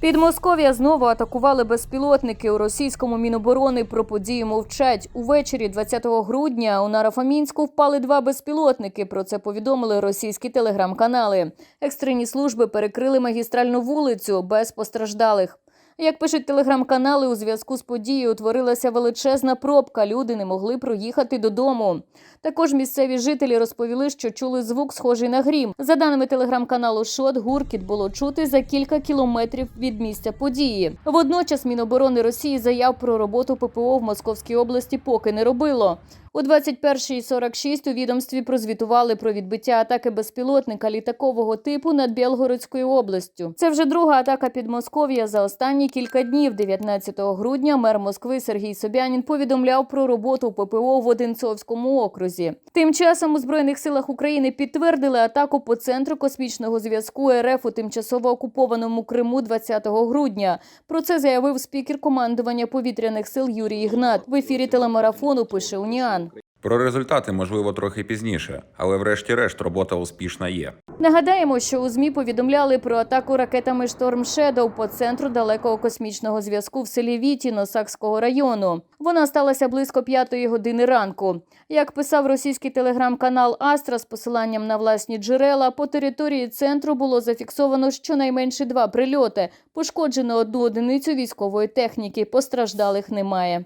Підмосков'я знову атакували безпілотники. У російському міноборони про події мовчать. Увечері 20 грудня у Нарафамінську впали два безпілотники. Про це повідомили російські телеграм-канали. Екстрені служби перекрили магістральну вулицю без постраждалих. Як пишуть телеграм-канали, у зв'язку з подією утворилася величезна пробка. Люди не могли проїхати додому. Також місцеві жителі розповіли, що чули звук, схожий на грім. За даними телеграм-каналу Шот, гуркіт було чути за кілька кілометрів від місця події. Водночас Міноборони Росії заяв про роботу ППО в Московській області поки не робило. У 21.46 у відомстві прозвітували про відбиття атаки безпілотника літакового типу над Білгородською областю. Це вже друга атака Підмосков'я за останні кілька днів. 19 грудня мер Москви Сергій Собянін повідомляв про роботу ППО в Одинцовському окрузі. Тим часом у збройних силах України підтвердили атаку по центру космічного зв'язку РФ у тимчасово окупованому Криму 20 грудня. Про це заявив спікер командування повітряних сил Юрій Ігнат. В ефірі телемарафону пише Уніан. Про результати можливо трохи пізніше, але врешті-решт робота успішна є. Нагадаємо, що у змі повідомляли про атаку ракетами Шторм Шедоу по центру далекого космічного зв'язку в селі Вітіно Сакського району. Вона сталася близько п'ятої години ранку. Як писав російський телеграм-канал Астра з посиланням на власні джерела, по території центру було зафіксовано щонайменше два прильоти. Пошкоджено одну одиницю військової техніки. Постраждалих немає.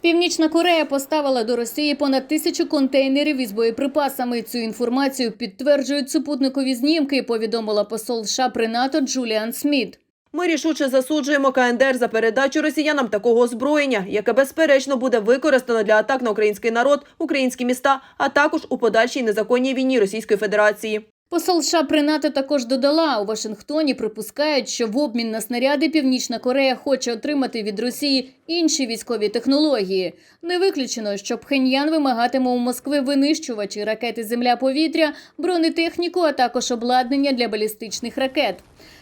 Північна Корея поставила до Росії понад тисячу контейнерів із боєприпасами. Цю інформацію підтверджують супутникові знімки. Повідомила посол США при НАТО Джуліан Сміт. Ми рішуче засуджуємо КНДР за передачу росіянам такого озброєння, яке безперечно буде використано для атак на український народ, українські міста, а також у подальшій незаконній війні Російської Федерації. Посол США НАТО також додала у Вашингтоні. Припускають, що в обмін на снаряди Північна Корея хоче отримати від Росії інші військові технології. Не виключено, що Пхеньян вимагатиме у Москви винищувачі ракети Земля-повітря, бронетехніку, а також обладнання для балістичних ракет.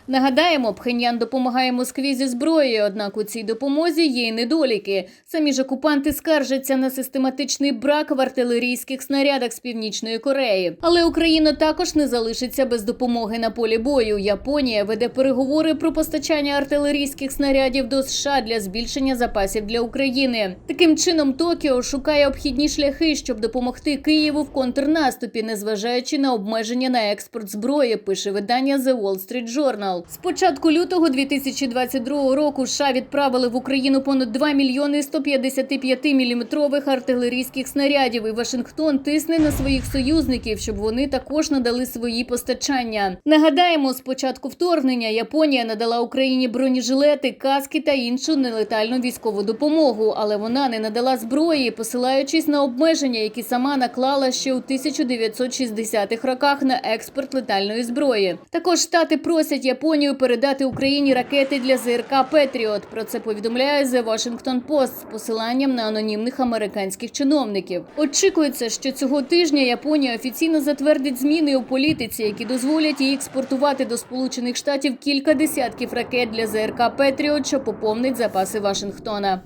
Нагадаємо, Пхеньян допомагає Москві зі зброєю, однак у цій допомозі є й недоліки. Самі ж окупанти скаржаться на систематичний брак в артилерійських снарядах з північної Кореї. Але Україна також не залишиться без допомоги на полі бою. Японія веде переговори про постачання артилерійських снарядів до США для збільшення запасів для України. Таким чином, Токіо шукає обхідні шляхи, щоб допомогти Києву в контрнаступі, незважаючи на обмеження на експорт зброї. Пише видання The Wall Street Journal. З початку лютого 2022 року США відправили в Україну понад 2 мільйони 155 міліметрових артилерійських снарядів. І Вашингтон тисне на своїх союзників, щоб вони також надали свої постачання. Нагадаємо, з початку вторгнення Японія надала Україні бронежилети, каски та іншу нелетальну військову допомогу, але вона не надала зброї, посилаючись на обмеження, які сама наклала ще у 1960-х роках на експорт летальної зброї. Також штати просять Японію передати Україні ракети для ЗРК Петріот. Про це повідомляє The Washington Post з посиланням на анонімних американських чиновників. Очікується, що цього тижня Японія офіційно затвердить зміни у політиці, які дозволять їй експортувати до Сполучених Штатів кілька десятків ракет для ЗРК Петріот, що поповнить запаси Вашингтона.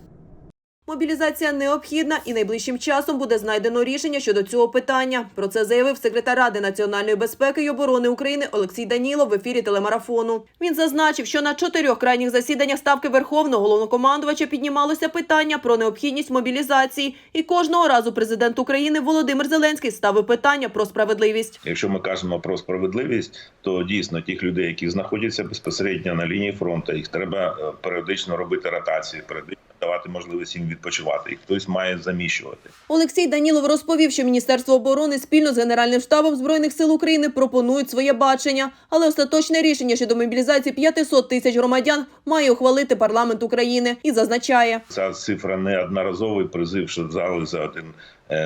Мобілізація необхідна і найближчим часом буде знайдено рішення щодо цього питання. Про це заявив секретар Ради національної безпеки і оборони України Олексій Данілов в ефірі телемарафону. Він зазначив, що на чотирьох крайніх засіданнях ставки верховного головнокомандувача піднімалося питання про необхідність мобілізації, і кожного разу президент України Володимир Зеленський ставив питання про справедливість. Якщо ми кажемо про справедливість, то дійсно тих людей, які знаходяться безпосередньо на лінії фронту, їх треба е, періодично робити ротації, періодично давати можливість їм відпочивати. і хтось має заміщувати. Олексій Данілов розповів, що Міністерство оборони спільно з Генеральним штабом збройних сил України пропонують своє бачення, але остаточне рішення щодо мобілізації 500 тисяч громадян має ухвалити парламент України і зазначає. Ця цифра не одноразовий призив, що зали за один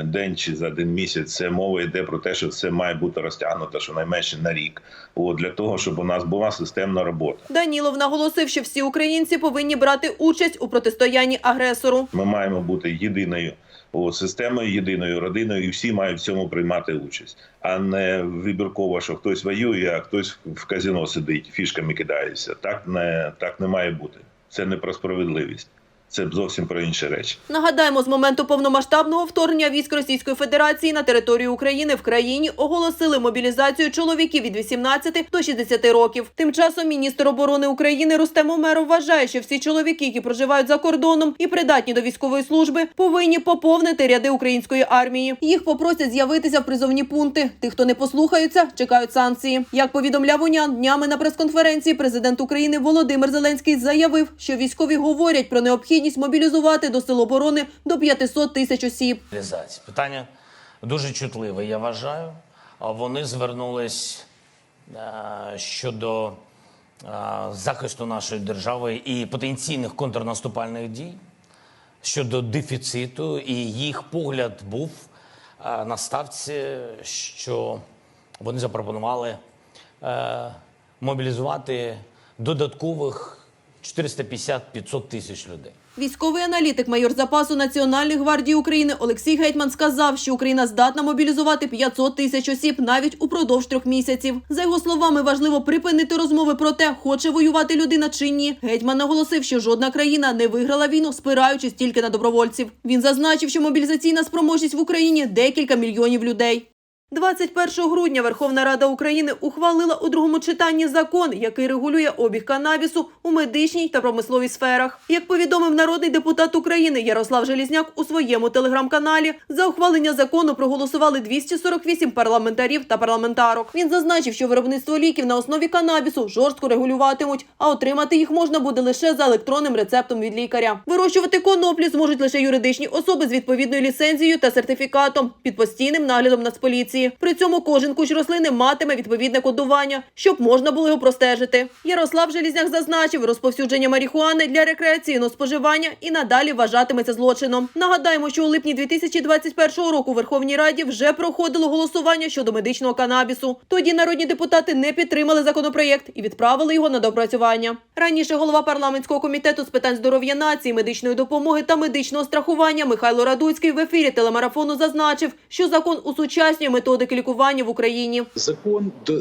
день чи за один місяць. Це мова йде про те, що це має бути розтягнуто щонайменше на рік. От для того, щоб у нас була системна робота. Данілов наголосив, що всі українці повинні брати участь у протистоянні агресору. Ми маємо бути єдиною системою, єдиною родиною, і всі мають в цьому приймати участь, а не вибірково, що хтось воює, а хтось в казино сидить, фішками кидається. Так не так не має бути. Це не про справедливість. Це зовсім про інші речі. Нагадаємо, з моменту повномасштабного вторгнення військ Російської Федерації на територію України в країні оголосили мобілізацію чоловіків від 18 до 60 років. Тим часом міністр оборони України Рустем Умеров вважає, що всі чоловіки, які проживають за кордоном і придатні до військової служби, повинні поповнити ряди української армії. Їх попросять з'явитися в призовні пункти. Тих, хто не послухаються, чекають санкції. Як повідомляв УНЯН, днями на прес-конференції президент України Володимир Зеленський заявив, що військові говорять про необхідність мобілізувати до сил оборони до 500 тисяч осіб. Питання дуже чутливе, я вважаю. Вони звернулись е, щодо е, захисту нашої держави і потенційних контрнаступальних дій, щодо дефіциту, і їх погляд був е, на ставці, що вони запропонували мобілізувати додаткових 450-500 тисяч людей. Військовий аналітик, майор запасу Національної гвардії України Олексій Гетьман сказав, що Україна здатна мобілізувати 500 тисяч осіб навіть упродовж трьох місяців. За його словами, важливо припинити розмови про те, хоче воювати людина чи ні. Гетьман наголосив, що жодна країна не виграла війну, спираючись тільки на добровольців. Він зазначив, що мобілізаційна спроможність в Україні декілька мільйонів людей. 21 грудня Верховна Рада України ухвалила у другому читанні закон, який регулює обіг канабісу у медичній та промисловій сферах. Як повідомив народний депутат України Ярослав Желізняк у своєму телеграм-каналі, за ухвалення закону проголосували 248 парламентарів та парламентарок. Він зазначив, що виробництво ліків на основі канабісу жорстко регулюватимуть, а отримати їх можна буде лише за електронним рецептом від лікаря. Вирощувати коноплі зможуть лише юридичні особи з відповідною ліцензією та сертифікатом під постійним наглядом Нацполіції. При цьому кожен кущ рослини матиме відповідне кодування, щоб можна було його простежити. Ярослав Желізняк зазначив, розповсюдження марихуани для рекреаційного споживання і надалі вважатиметься злочином. Нагадаємо, що у липні 2021 року у Верховній Раді вже проходило голосування щодо медичного канабісу. Тоді народні депутати не підтримали законопроєкт і відправили його на допрацювання. Раніше голова парламентського комітету з питань здоров'я нації, медичної допомоги та медичного страхування Михайло Радуцький в ефірі телемарафону зазначив, що закон усучаснює методики лікування в Україні. Закон е,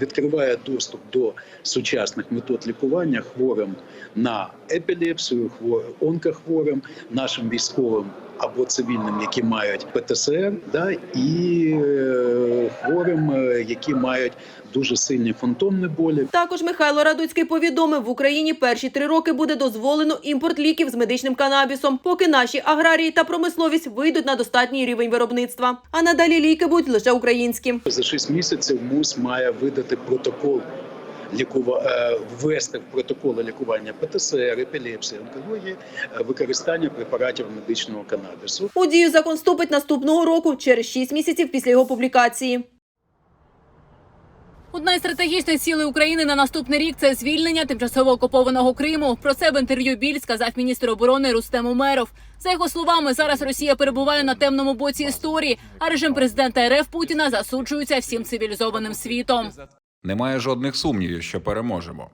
відкриває доступ до сучасних метод лікування хворим на епілепсію, хво- онкохворим, нашим військовим або цивільним, які мають ПТСР, да, і е, хворим, е, які мають дуже сильні фантомні болі. Також Михайло Радуцький повідомив, в Україні перші три роки буде дозволено імпорт ліків з медичним канабісом, поки наші аграрії та промисловість вийдуть на достатній рівень виробництва. А надалі ліки будуть лише українські. За 6 місяців МУС має видати протокол. Лікува... е, ввести в протоколи лікування ПТСР, епілепсії, онкології, е, використання препаратів медичного канабісу. У дію закон вступить наступного року через 6 місяців після його публікації. Одна із стратегічних цілей України на наступний рік це звільнення тимчасово окупованого Криму. Про це в інтерв'ю Біль сказав міністр оборони Рустем Умеров. За його словами, зараз Росія перебуває на темному боці історії, а режим президента РФ Путіна засуджується всім цивілізованим світом. Немає жодних сумнівів, що переможемо.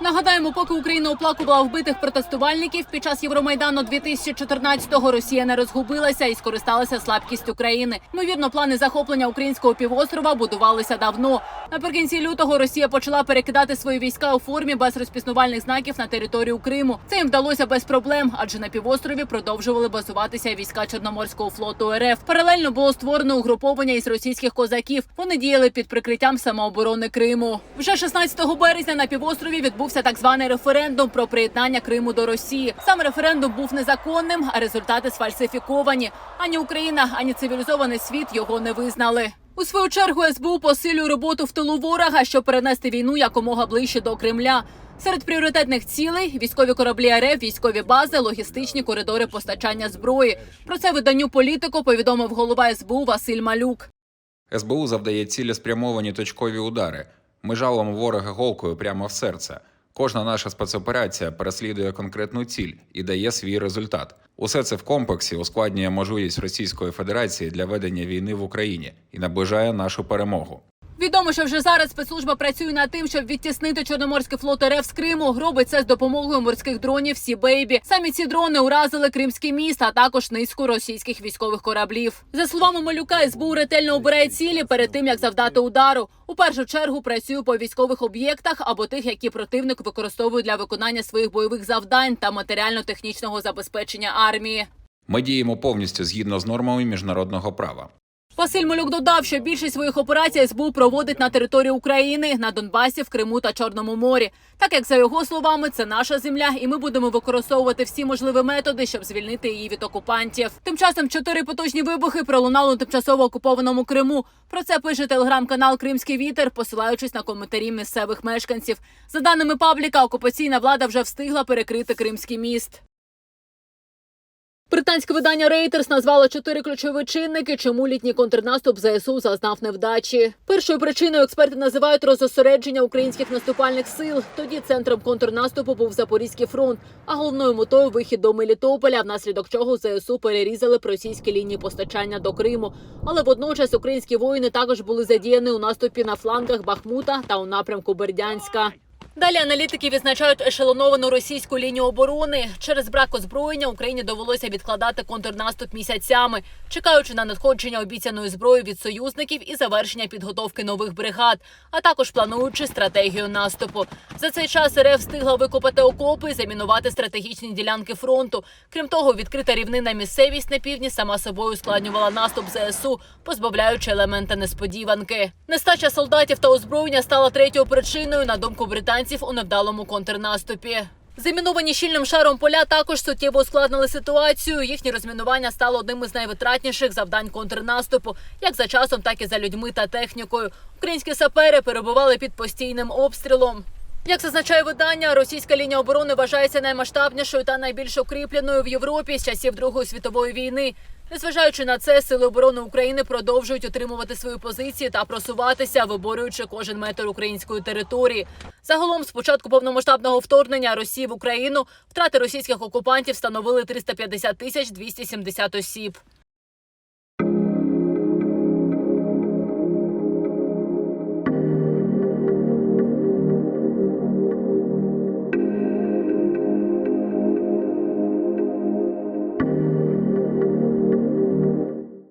Нагадаємо, поки Україна оплакувала вбитих протестувальників під час Євромайдану 2014-го, Росія не розгубилася і скористалася слабкістю країни. Ймовірно, плани захоплення українського півострова будувалися давно. Наприкінці лютого Росія почала перекидати свої війська у формі без розпізнавальних знаків на територію Криму. Це їм вдалося без проблем, адже на півострові продовжували базуватися війська Чорноморського флоту РФ. Паралельно було створено угруповання із російських козаків. Вони діяли під прикриттям самооборони Криму. Вже 16 березня на півострові відбувся так званий референдум про приєднання Криму до Росії. Сам референдум був незаконним, а результати сфальсифіковані. Ані Україна, ані цивілізований світ його не визнали. У свою чергу СБУ посилює роботу в тилу ворога, щоб перенести війну якомога ближче до Кремля. Серед пріоритетних цілей військові кораблі РФ, військові бази, логістичні коридори постачання зброї. Про це виданню політико повідомив голова СБУ Василь Малюк. СБУ завдає цілеспрямовані точкові удари. Ми жалимо ворога голкою прямо в серце. Кожна наша спецоперація переслідує конкретну ціль і дає свій результат. Усе це в комплексі ускладнює можливість Російської Федерації для ведення війни в Україні і наближає нашу перемогу. Відомо, що вже зараз спецслужба працює над тим, щоб відтіснити Чорноморський флот РФ з Криму. Робить це з допомогою морських дронів Сі Бейбі. Самі ці дрони уразили кримське міст, а також низку російських військових кораблів. За словами Малюка, СБУ ретельно обирає цілі перед тим, як завдати удару. У першу чергу працює по військових об'єктах або тих, які противник використовує для виконання своїх бойових завдань та матеріально-технічного забезпечення армії. Ми діємо повністю згідно з нормами міжнародного права. Василь Малюк додав, що більшість своїх операцій СБУ проводить на території України, на Донбасі, в Криму та Чорному морі. Так як за його словами, це наша земля, і ми будемо використовувати всі можливі методи, щоб звільнити її від окупантів. Тим часом чотири потужні вибухи пролунали у тимчасово окупованому Криму. Про це пише телеграм-канал Кримський вітер, посилаючись на коментарі місцевих мешканців. За даними пабліка, окупаційна влада вже встигла перекрити Кримський міст. Британське видання Reuters назвало чотири ключові чинники, чому літній контрнаступ ЗСУ зазнав невдачі. Першою причиною експерти називають розосередження українських наступальних сил. Тоді центром контрнаступу був Запорізький фронт, а головною метою вихід до Мелітополя, внаслідок чого ЗСУ перерізали російські лінії постачання до Криму. Але водночас українські воїни також були задіяні у наступі на флангах Бахмута та у напрямку Бердянська. Далі аналітики відзначають ешелоновану російську лінію оборони. Через брак озброєння Україні довелося відкладати контрнаступ місяцями, чекаючи на надходження обіцяної зброї від союзників і завершення підготовки нових бригад, а також плануючи стратегію наступу. За цей час РФ встигла викопати окопи і замінувати стратегічні ділянки фронту. Крім того, відкрита рівнина місцевість на півдні сама собою ускладнювала наступ ЗСУ, позбавляючи елементи несподіванки. Нестача солдатів та озброєння стала третьою причиною, на думку британців, у невдалому контрнаступі. Заміновані щільним шаром поля також суттєво ускладнили ситуацію. Їхнє розмінування стало одним із найвитратніших завдань контрнаступу, як за часом, так і за людьми та технікою. Українські сапери перебували під постійним обстрілом. Як зазначає видання, російська лінія оборони вважається наймасштабнішою та найбільш укріпленою в Європі з часів Другої світової війни. Незважаючи на це, сили оборони України продовжують отримувати свої позиції та просуватися, виборюючи кожен метр української території. Загалом, з початку повномасштабного вторгнення Росії в Україну втрати російських окупантів становили 350 тисяч 270 осіб.